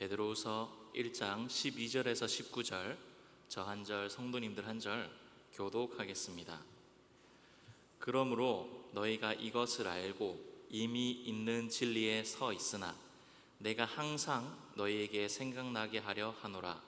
베드로후서 1장 12절에서 19절 저 한 절 성도님들 한 절 교독하겠습니다. 그러므로 너희가 이것을 알고 이미 있는 진리에 서 있으나 내가 항상 너희에게 생각나게 하려 하노라.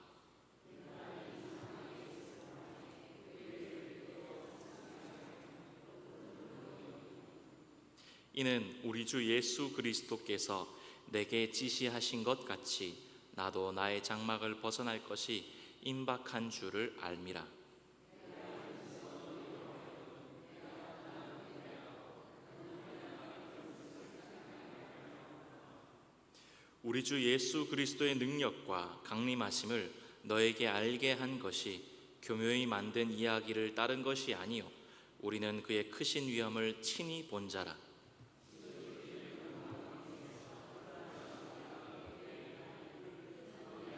이는 우리 주 예수 그리스도께서 내게 지시하신 것 같이 나도 나의 장막을 벗어날 것이 임박한 줄을 알미라. 우리 주 예수 그리스도의 능력과 강림하심을 너에게 알게 한 것이 교묘히 만든 이야기를 따른 것이 아니요 우리는 그의 크신 위엄을 친히 본 자라.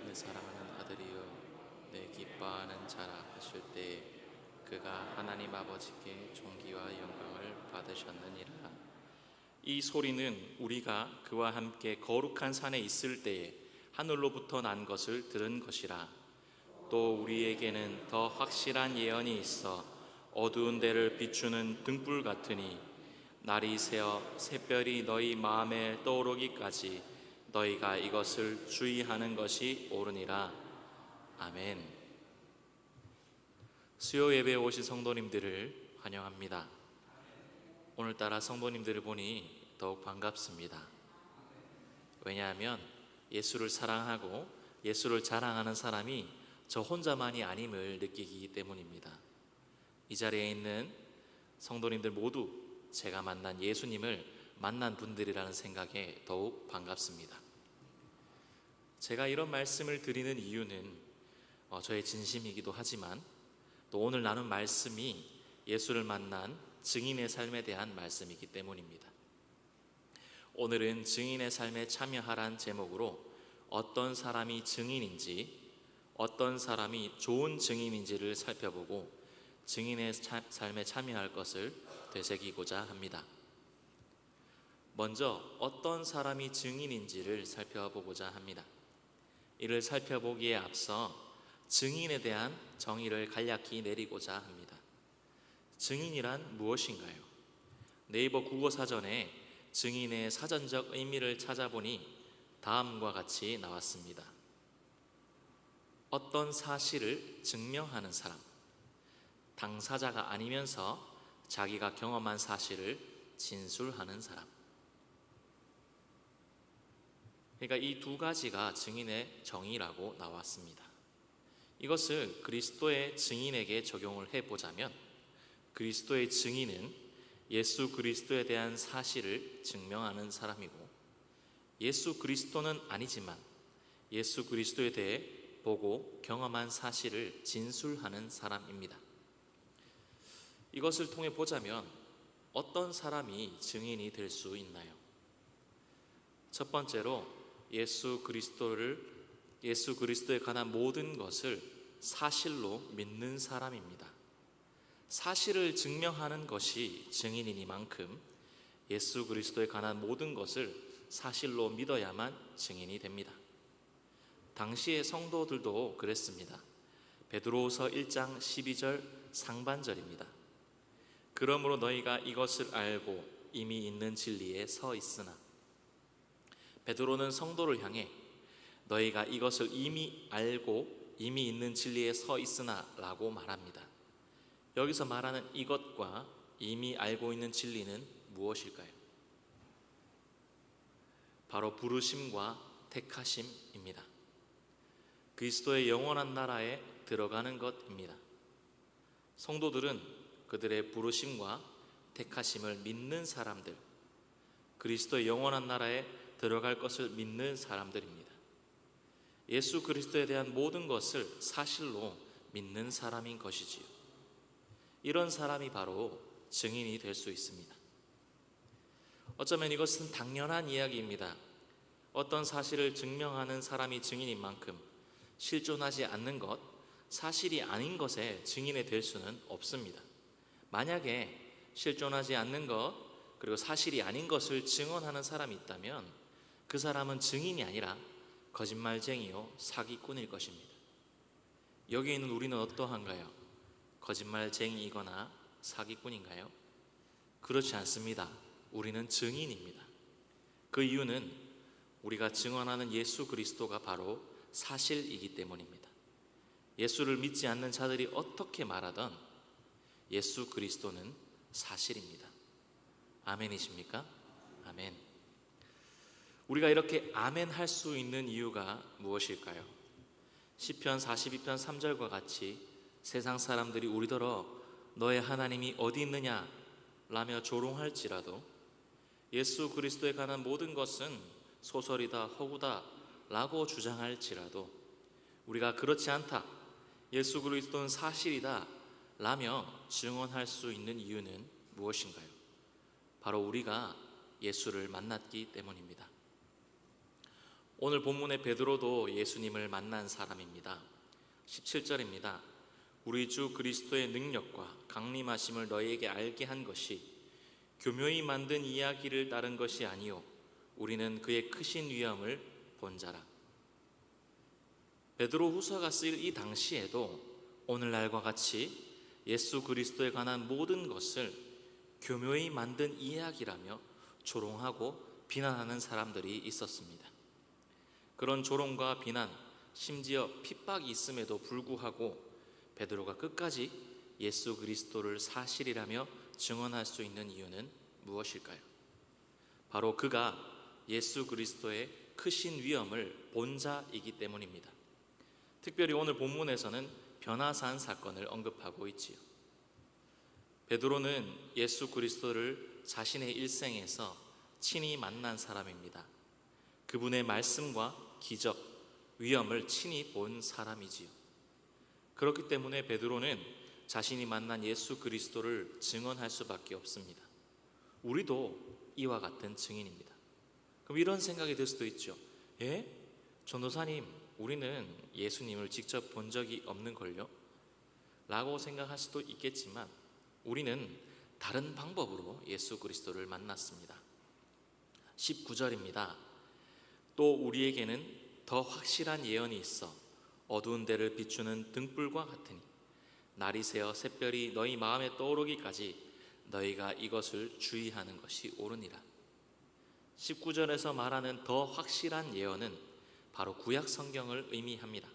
내 사랑하는 아들이여 내 기뻐하는 자라 하실 때 그가 하나님 아버지께 존귀와 영광을 받으셨느니라 이 소리는 우리가 그와 함께 거룩한 산에 있을 때에 하늘로부터 난 것을 들은 것이라 또 우리에게는 더 확실한 예언이 있어 어두운 데를 비추는 등불 같으니 날이 새어 새별이 너희 마음에 떠오르기까지 너희가 이것을 주의하는 것이 옳으니라. 아멘. 수요 예배에 오신 성도님들을 환영합니다. 오늘따라 성도님들을 보니 더욱 반갑습니다. 왜냐하면 예수를 사랑하고 예수를 자랑하는 사람이 저 혼자만이 아님을 느끼기 때문입니다. 이 자리에 있는 성도님들 모두 제가 만난 예수님을 만난 분들이라는 생각에 더욱 반갑습니다. 제가 이런 말씀을 드리는 이유는 어, 저의 진심이기도 하지만 또 오늘 나눈 말씀이 예수를 만난 증인의 삶에 대한 말씀이기 때문입니다. 오늘은 증인의 삶에 참여하란 제목으로 어떤 사람이 증인인지 어떤 사람이 좋은 증인인지를 살펴보고 증인의 차- 삶에 참여할 것을 되새기고자 합니다. 먼저 어떤 사람이 증인인지를 살펴보고자 합니다. 이를 살펴보기에 앞서 증인에 대한 정의를 간략히 내리고자 합니다. 증인이란 무엇인가요? 네이버 국어 사전에 증인의 사전적 의미를 찾아보니 다음과 같이 나왔습니다. 어떤 사실을 증명하는 사람, 당사자가 아니면서 자기가 경험한 사실을 진술하는 사람. 그러니까 이 두 가지가 증인의 정의라고 나왔습니다. 이것을 그리스도의 증인에게 적용을 해 보자면 그리스도의 증인은 예수 그리스도에 대한 사실을 증명하는 사람이고 예수 그리스도는 아니지만 예수 그리스도에 대해 보고 경험한 사실을 진술하는 사람입니다. 이것을 통해 보자면 어떤 사람이 증인이 될 수 있나요? 첫 번째로 예수 그리스도를 예수 그리스도에 관한 모든 것을 사실로 믿는 사람입니다. 사실을 증명하는 것이 증인이니만큼 예수 그리스도에 관한 모든 것을 사실로 믿어야만 증인이 됩니다. 당시의 성도들도 그랬습니다. 베드로후서 1장 12절 상반절입니다. 그러므로 너희가 이것을 알고 이미 있는 진리에 서 있으나 베드로는 성도를 향해 너희가 이것을 이미 알고 이미 있는 진리에 서 있으나라고 말합니다. 여기서 말하는 이것과 이미 알고 있는 진리는 무엇일까요? 바로 부르심과 택하심입니다. 그리스도의 영원한 나라에 들어가는 것입니다. 성도들은 그들의 부르심과 택하심을 믿는 사람들, 그리스도의 영원한 나라에 들어갈 것을 믿는 사람들입니다. 예수 그리스도에 대한 모든 것을 사실로 믿는 사람인 것이지요. 이런 사람이 바로 증인이 될 수 있습니다. 어쩌면 이것은 당연한 이야기입니다. 어떤 사실을 증명하는 사람이 증인인 만큼 실존하지 않는 것, 사실이 아닌 것에 증인이 될 수는 없습니다. 만약에 실존하지 않는 것, 그리고 사실이 아닌 것을 증언하는 사람이 있다면 그 사람은 증인이 아니라 거짓말쟁이요 사기꾼일 것입니다. 여기에 있는 우리는 어떠한가요? 거짓말쟁이이거나 사기꾼인가요? 그렇지 않습니다. 우리는 증인입니다. 그 이유는 우리가 증언하는 예수 그리스도가 바로 사실이기 때문입니다. 예수를 믿지 않는 자들이 어떻게 말하던 예수 그리스도는 사실입니다. 아멘이십니까? 아멘. 우리가 이렇게 아멘 할 수 있는 이유가 무엇일까요? 시편 42편 3절과 같이 세상 사람들이 우리더러 너의 하나님이 어디 있느냐 라며 조롱할지라도 예수 그리스도에 관한 모든 것은 소설이다 허구다 라고 주장할지라도 우리가 그렇지 않다 예수 그리스도는 사실이다 라며 증언할 수 있는 이유는 무엇인가요? 바로 우리가 예수를 만났기 때문입니다. 오늘 본문의 베드로도 예수님을 만난 사람입니다. 17절입니다. 우리 주 그리스도의 능력과 강림하심을 너희에게 알게 한 것이 교묘히 만든 이야기를 따른 것이 아니요 우리는 그의 크신 위엄을 본 자라. 베드로 후서가 쓰일 이 당시에도 오늘날과 같이 예수 그리스도에 관한 모든 것을 교묘히 만든 이야기라며 조롱하고 비난하는 사람들이 있었습니다. 그런 조롱과 비난, 심지어 핍박이 있음에도 불구하고 베드로가 끝까지 예수 그리스도를 사실이라며 증언할 수 있는 이유는 무엇일까요? 바로 그가 예수 그리스도의 크신 위엄을 본 자이기 때문입니다. 특별히 오늘 본문에서는 변화산 사건을 언급하고 있지요. 베드로는 예수 그리스도를 자신의 일생에서 친히 만난 사람입니다. 그분의 말씀과 기적, 위엄을 친히 본 사람이지요. 그렇기 때문에 베드로는 자신이 만난 예수 그리스도를 증언할 수밖에 없습니다. 우리도 이와 같은 증인입니다. 그럼 이런 생각이 들 수도 있죠. 예? 전도사님, 우리는 예수님을 직접 본 적이 없는 걸요? 라고 생각할 수도 있겠지만 우리는 다른 방법으로 예수 그리스도를 만났습니다. 19절입니다. 또 우리에게는 더 확실한 예언이 있어 어두운 데를 비추는 등불과 같으니 날이 새어 샛별이 너희 마음에 떠오르기까지 너희가 이것을 주의하는 것이 옳으니라. 19절에서 말하는 더 확실한 예언은 바로 구약 성경을 의미합니다.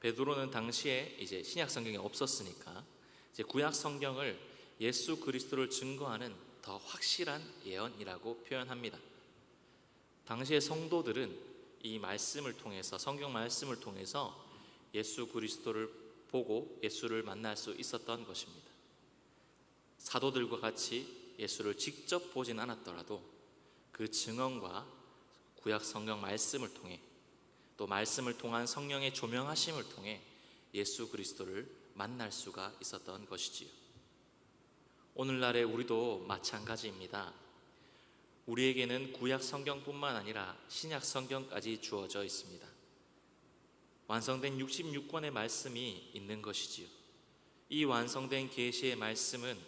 베드로는 당시에 이제 신약 성경이 없었으니까 이제 구약 성경을 예수 그리스도를 증거하는 더 확실한 예언이라고 표현합니다. 당시의 성도들은 이 말씀을 통해서 성경 말씀을 통해서 예수 그리스도를 보고 예수를 만날 수 있었던 것입니다. 사도들과 같이 예수를 직접 보진 않았더라도 그 증언과 구약 성경 말씀을 통해 또 말씀을 통한 성령의 조명하심을 통해 예수 그리스도를 만날 수가 있었던 것이지요. 오늘날의 우리도 마찬가지입니다. 우리에게는 구약 성경뿐만 아니라 신약 성경까지 주어져 있습니다. 완성된 66권의 말씀이 있는 것이지요. 이 완성된 계시의 말씀은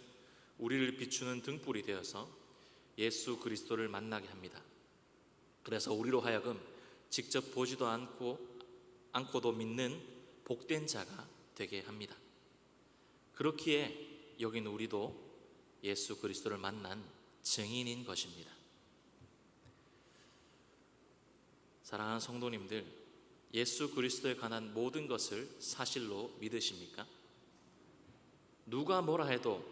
우리를 비추는 등불이 되어서 예수 그리스도를 만나게 합니다. 그래서 우리로 하여금 직접 보지도 않고 않고도 믿는 복된 자가 되게 합니다. 그렇기에 여긴 우리도 예수 그리스도를 만난 증인인 것입니다. 사랑하는 성도님들, 예수 그리스도에 관한 모든 것을 사실로 믿으십니까? 누가 뭐라 해도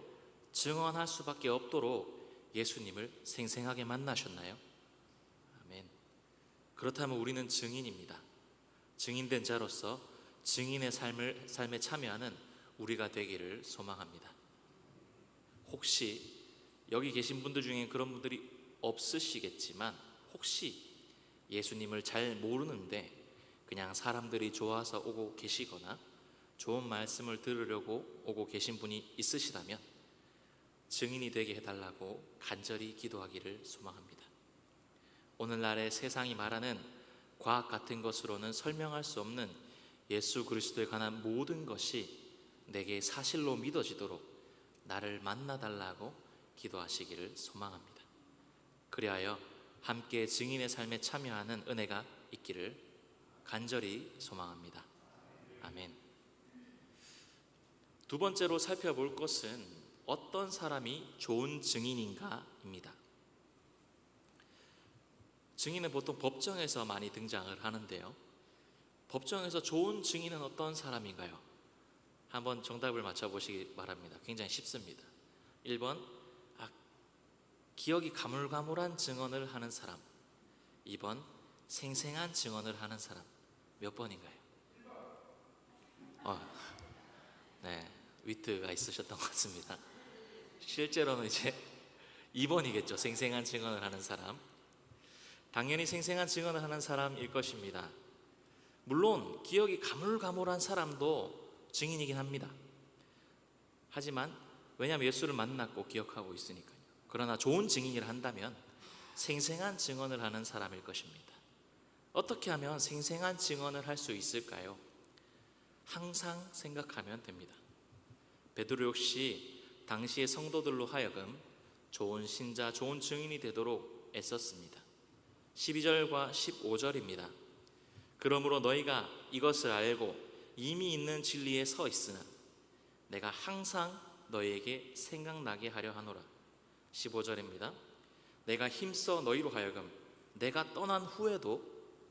증언할 수밖에 없도록 예수님을 생생하게 만나셨나요? 아멘. 그렇다면 우리는 증인입니다. 증인된 자로서 증인의 삶을 삶에 참여하는 우리가 되기를 소망합니다. 혹시 여기 계신 분들 중에 그런 분들이 없으시겠지만 혹시 예수님을 잘 모르는데 그냥 사람들이 좋아서 오고 계시거나 좋은 말씀을 들으려고 오고 계신 분이 있으시다면 증인이 되게 해달라고 간절히 기도하기를 소망합니다. 오늘날의 세상이 말하는 과학 같은 것으로는 설명할 수 없는 예수 그리스도에 관한 모든 것이 내게 사실로 믿어지도록 나를 만나달라고 기도하시기를 소망합니다. 그리하여 함께 증인의 삶에 참여하는 은혜가 있기를 간절히 소망합니다. 아멘. 두 번째로 살펴볼 것은 어떤 사람이 좋은 증인인가입니다. 증인은 보통 법정에서 많이 등장을 하는데요. 법정에서 좋은 증인은 어떤 사람인가요? 한번 정답을 맞춰보시기 바랍니다. 굉장히 쉽습니다. 1번 아, 기억이 가물가물한 증언을 하는 사람 2번 생생한 증언을 하는 사람 몇 번인가요? 어, 네 위트가 있으셨던 것 같습니다. 실제로는 이제 2번이겠죠. 생생한 증언을 하는 사람 당연히 생생한 증언을 하는 사람일 것입니다. 물론 기억이 가물가물한 사람도 증인이긴 합니다. 하지만 왜냐하면 예수를 만났고 기억하고 있으니까요. 그러나 좋은 증인이라 한다면 생생한 증언을 하는 사람일 것입니다. 어떻게 하면 생생한 증언을 할 수 있을까요? 항상 생각하면 됩니다. 베드로 역시 당시의 성도들로 하여금 좋은 신자, 좋은 증인이 되도록 애썼습니다. 12절과 15절입니다. 그러므로 너희가 이것을 알고 이미 있는 진리에 서 있으나 내가 항상 너희에게 생각나게 하려 하노라. 15절입니다. 내가 힘써 너희로 하여금 내가 떠난 후에도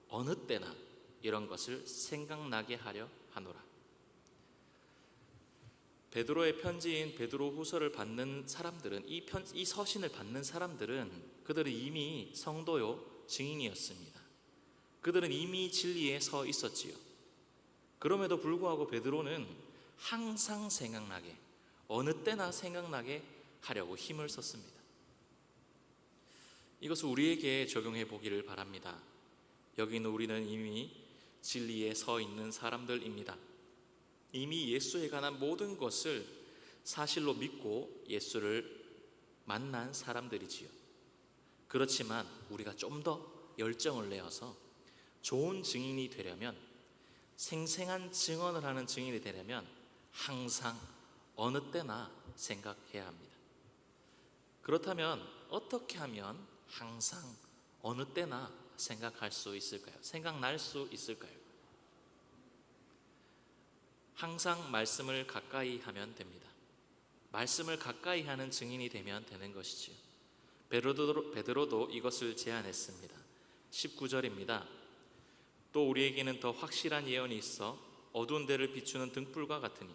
어느 때나 이런 것을 생각나게 하려 하노라. 베드로의 편지인 베드로 후서를 받는 사람들은 이, 편, 이 서신을 받는 사람들은 그들은 이미 성도요 증인이었습니다. 그들은 이미 진리에 서 있었지요. 그럼에도 불구하고 베드로는 항상 생각나게 어느 때나 생각나게 하려고 힘을 썼습니다. 이것을 우리에게 적용해 보기를 바랍니다. 여기 있는 우리는 이미 진리에 서 있는 사람들입니다. 이미 예수에 관한 모든 것을 사실로 믿고 예수를 만난 사람들이지요. 그렇지만 우리가 좀 더 열정을 내어서 좋은 증인이 되려면 생생한 증언을 하는 증인이 되려면 항상 어느 때나 생각해야 합니다. 그렇다면 어떻게 하면 항상 어느 때나 생각할 수 있을까요? 생각날 수 있을까요? 항상 말씀을 가까이 하면 됩니다. 말씀을 가까이 하는 증인이 되면 되는 것이지요. 베드로도, 베드로도 이것을 제안했습니다. 19절입니다. 또 우리에게는 더 확실한 예언이 있어 어두운 데를 비추는 등불과 같으니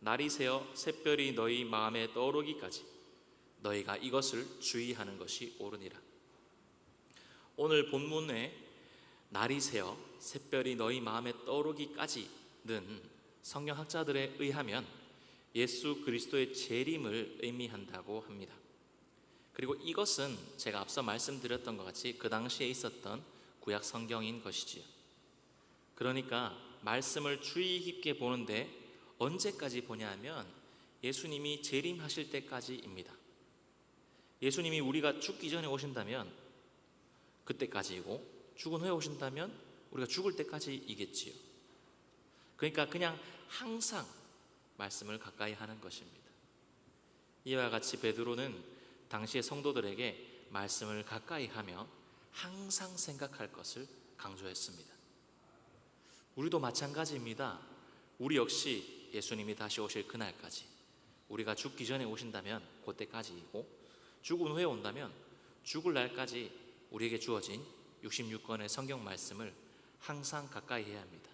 날이 새어 샛별이 너희 마음에 떠오르기까지 너희가 이것을 주의하는 것이 옳으니라. 오늘 본문에 날이 새어 샛별이 너희 마음에 떠오르기까지는 성경학자들에 의하면 예수 그리스도의 재림을 의미한다고 합니다. 그리고 이것은 제가 앞서 말씀드렸던 것 같이 그 당시에 있었던 구약 성경인 것이지요. 그러니까 말씀을 주의 깊게 보는데 언제까지 보냐 하면 예수님이 재림하실 때까지입니다. 예수님이 우리가 죽기 전에 오신다면 그때까지이고 죽은 후에 오신다면 우리가 죽을 때까지이겠지요. 그러니까 그냥 항상 말씀을 가까이 하는 것입니다. 이와 같이 베드로는 당시의 성도들에게 말씀을 가까이 하며 항상 생각할 것을 강조했습니다. 우리도 마찬가지입니다. 우리 역시 예수님이 다시 오실 그날까지 우리가 죽기 전에 오신다면 그때까지이고 죽은 후에 온다면 죽을 날까지 우리에게 주어진 66권의 성경 말씀을 항상 가까이 해야 합니다.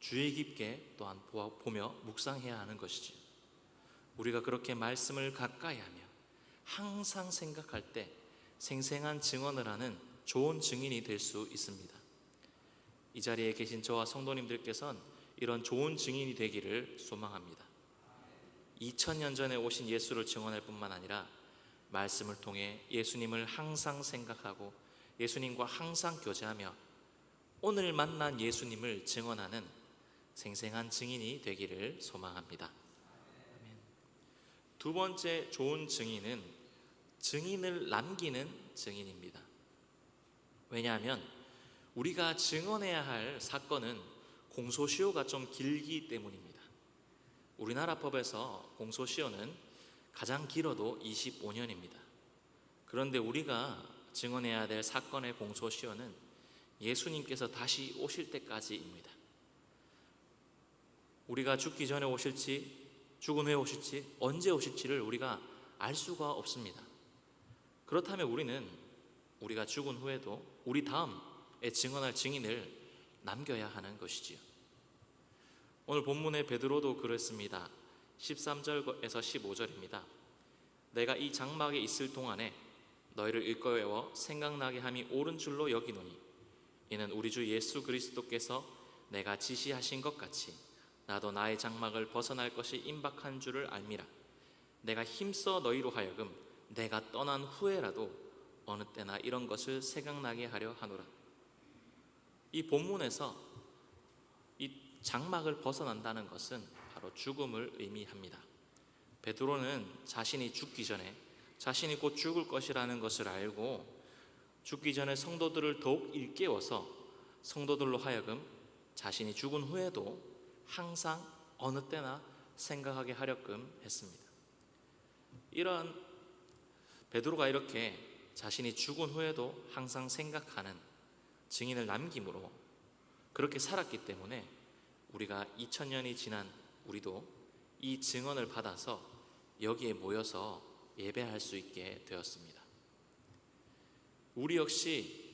주의 깊게 또한 보며 묵상해야 하는 것이지. 우리가 그렇게 말씀을 가까이 하며 항상 생각할 때 생생한 증언을 하는 좋은 증인이 될 수 있습니다. 이 자리에 계신 저와 성도님들께서는 이런 좋은 증인이 되기를 소망합니다. 2000년 전에 오신 예수를 증언할 뿐만 아니라 말씀을 통해 예수님을 항상 생각하고 예수님과 항상 교제하며 오늘 만난 예수님을 증언하는 생생한 증인이 되기를 소망합니다. 두 번째 좋은 증인은 증인을 남기는 증인입니다. 왜냐하면 우리가 증언해야 할 사건은 공소시효가 좀 길기 때문입니다. 우리나라 법에서 공소시효는 가장 길어도 25년입니다. 그런데 우리가 증언해야 될 사건의 공소시효는 예수님께서 다시 오실 때까지입니다. 우리가 죽기 전에 오실지 죽은 후에 오실지 언제 오실지를 우리가 알 수가 없습니다. 그렇다면 우리는 우리가 죽은 후에도 우리 다음에 증언할 증인을 남겨야 하는 것이지요. 오늘 본문의 베드로도 그랬습니다. 13절에서 15절입니다. 내가 이 장막에 있을 동안에 너희를 일거에워 생각나게 함이 옳은 줄로 여기노니 이는 우리 주 예수 그리스도께서 내가 지시하신 것 같이 나도 나의 장막을 벗어날 것이 임박한 줄을 알미라 내가 힘써 너희로 하여금 내가 떠난 후에라도 어느 때나 이런 것을 생각나게 하려 하노라 이 본문에서 이 장막을 벗어난다는 것은 바로 죽음을 의미합니다 베드로는 자신이 죽기 전에 자신이 곧 죽을 것이라는 것을 알고 죽기 전에 성도들을 더욱 일깨워서 성도들로 하여금 자신이 죽은 후에도 항상 어느 때나 생각하게 하려끔 했습니다. 이런 베드로가 이렇게 자신이 죽은 후에도 항상 생각하는 증인을 남김으로 그렇게 살았기 때문에 우리가 2000년이 지난 우리도 이 증언을 받아서 여기에 모여서 예배할 수 있게 되었습니다. 우리 역시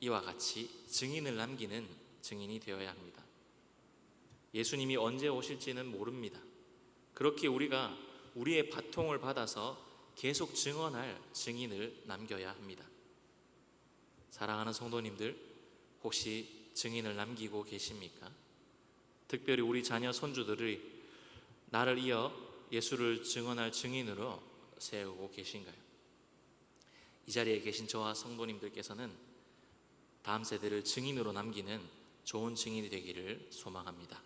이와 같이 증인을 남기는 증인이 되어야 합니다. 예수님이 언제 오실지는 모릅니다. 그렇게 우리가 우리의 바통을 받아서 계속 증언할 증인을 남겨야 합니다. 사랑하는 성도님들, 혹시 증인을 남기고 계십니까? 특별히 우리 자녀 손주들이 나를 이어 예수를 증언할 증인으로 세우고 계신가요? 이 자리에 계신 저와 성도님들께서는 다음 세대를 증인으로 남기는 좋은 증인이 되기를 소망합니다.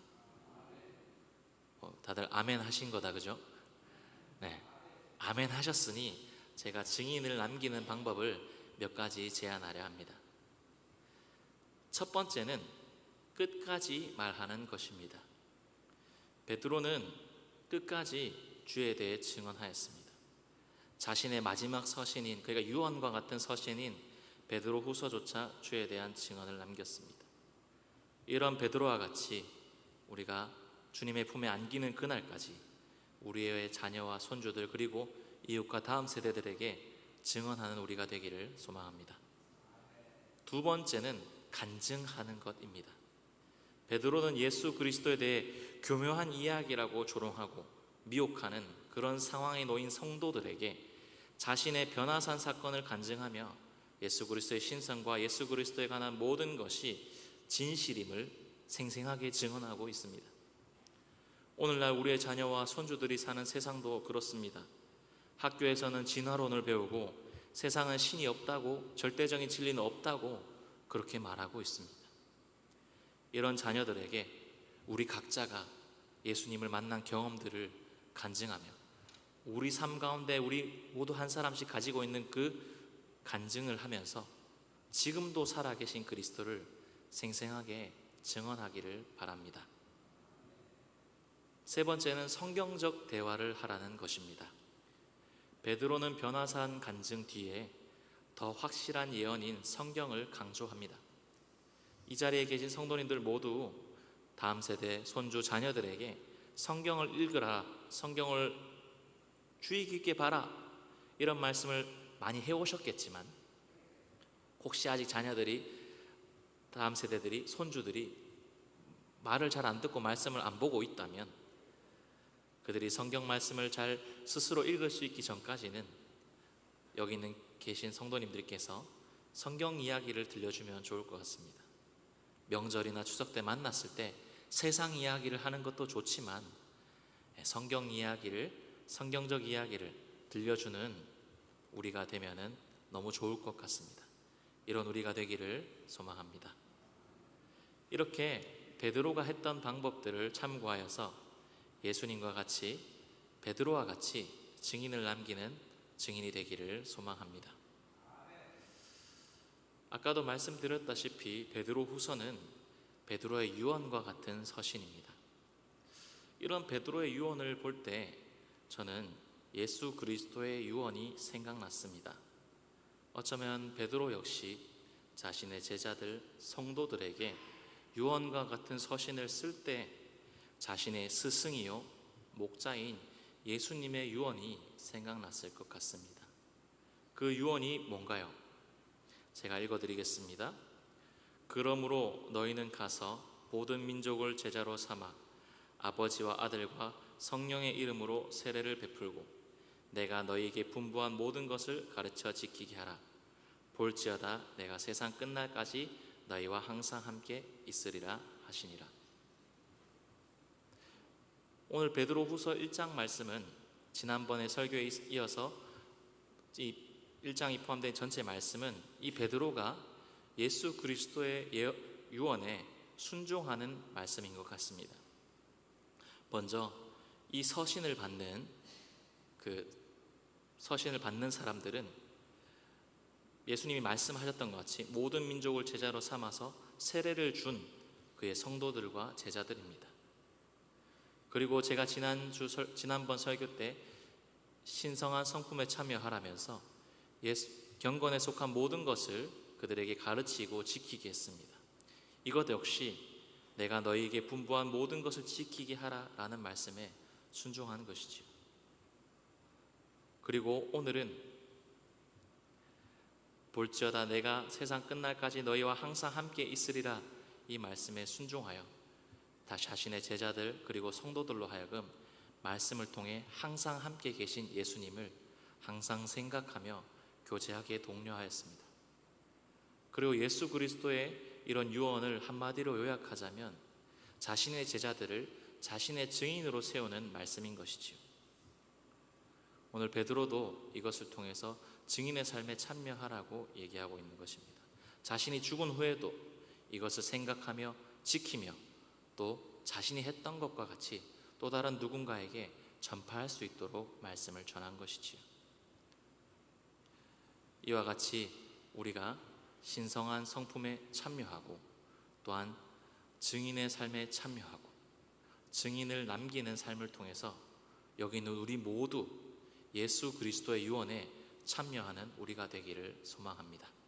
어, 다들 아멘 하신 거다 그죠? 네, 아멘 하셨으니 제가 증인을 남기는 방법을 몇 가지 제안하려 합니다. 첫 번째는 끝까지 말하는 것입니다. 베드로는 끝까지 주에 대해 증언하였습니다. 자신의 마지막 서신인 그러니까 유언과 같은 서신인 베드로 후서조차 주에 대한 증언을 남겼습니다. 이런 베드로와 같이 우리가 주님의 품에 안기는 그날까지 우리의 자녀와 손주들 그리고 이웃과 다음 세대들에게 증언하는 우리가 되기를 소망합니다. 두 번째는 간증하는 것입니다. 베드로는 예수 그리스도에 대해 교묘한 이야기라고 조롱하고 미혹하는 그런 상황에 놓인 성도들에게 자신의 변화산 사건을 간증하며 예수 그리스도의 신성과 예수 그리스도에 관한 모든 것이 진실임을 생생하게 증언하고 있습니다. 오늘날 우리의 자녀와 손주들이 사는 세상도 그렇습니다. 학교에서는 진화론을 배우고 세상은 신이 없다고 절대적인 진리는 없다고 그렇게 말하고 있습니다. 이런 자녀들에게 우리 각자가 예수님을 만난 경험들을 간증하며 우리 삶 가운데 우리 모두 한 사람씩 가지고 있는 그 간증을 하면서 지금도 살아계신 그리스도를 생생하게 증언하기를 바랍니다. 세 번째는 성경적 대화를 하라는 것입니다. 베드로는 변화산 간증 뒤에 더 확실한 예언인 성경을 강조합니다. 이 자리에 계신 성도님들 모두 다음 세대 손주 자녀들에게 성경을 읽으라, 성경을 주의 깊게 봐라 이런 말씀을 많이 해오셨겠지만 혹시 아직 자녀들이 다음 세대들이 손주들이 말을 잘 안 듣고 말씀을 안 보고 있다면 그들이 성경 말씀을 잘 스스로 읽을 수 있기 전까지는 여기 있는 계신 성도님들께서 성경 이야기를 들려주면 좋을 것 같습니다. 명절이나 추석 때 만났을 때 세상 이야기를 하는 것도 좋지만 성경 이야기를 성경적 이야기를 들려주는 우리가 되면은 너무 좋을 것 같습니다. 이런 우리가 되기를 소망합니다. 이렇게 베드로가 했던 방법들을 참고하여서 예수님과 같이 베드로와 같이 증인을 남기는 증인이 되기를 소망합니다. 아까도 말씀드렸다시피 베드로 후서는 베드로의 유언과 같은 서신입니다. 이런 베드로의 유언을 볼 때 저는 예수 그리스도의 유언이 생각났습니다. 어쩌면 베드로 역시 자신의 제자들 성도들에게 유언과 같은 서신을 쓸 때 자신의 스승이요 목자인 예수님의 유언이 생각났을 것 같습니다. 그 유언이 뭔가요? 제가 읽어드리겠습니다. 그러므로 너희는 가서 모든 민족을 제자로 삼아 아버지와 아들과 성령의 이름으로 세례를 베풀고 내가 너희에게 분부한 모든 것을 가르쳐 지키게 하라. 볼지어다 내가 세상 끝날까지 너희와 항상 함께 있으리라 하시니라. 오늘 베드로후서 1장 말씀은 지난번에 설교에 이어서 이 1장이 포함된 전체 말씀은 이 베드로가 예수 그리스도의 예- 유언에 순종하는 말씀인 것 같습니다. 먼저 이 서신을 받는 그 서신을 받는 사람들은 예수님이 말씀하셨던 것 같이 모든 민족을 제자로 삼아서 세례를 준 그의 성도들과 제자들입니다. 그리고 제가 지난주 설- 지난번 설교 때 신성한 성품에 참여하라면서 예수, 경건에 속한 모든 것을 그들에게 가르치고 지키게 했습니다. 이것 역시 내가 너희에게 분부한 모든 것을 지키게 하라라는 말씀에 순종하는 것이지요. 그리고 오늘은 볼지어다 내가 세상 끝날까지 너희와 항상 함께 있으리라 이 말씀에 순종하여 다 자신의 제자들 그리고 성도들로 하여금 말씀을 통해 항상 함께 계신 예수님을 항상 생각하며 교제하게 독려하였습니다. 그리고 예수 그리스도의 이런 유언을 한마디로 요약하자면 자신의 제자들을 자신의 증인으로 세우는 말씀인 것이지요. 오늘 베드로도 이것을 통해서 증인의 삶에 참여하라고 얘기하고 있는 것입니다. 자신이 죽은 후에도 이것을 생각하며 지키며 또 자신이 했던 것과 같이 또 다른 누군가에게 전파할 수 있도록 말씀을 전한 것이지요. 이와 같이 우리가 신성한 성품에 참여하고 또한 증인의 삶에 참여하고 증인을 남기는 삶을 통해서 여기 있는 우리 모두 예수 그리스도의 유언에 참여하는 우리가 되기를 소망합니다.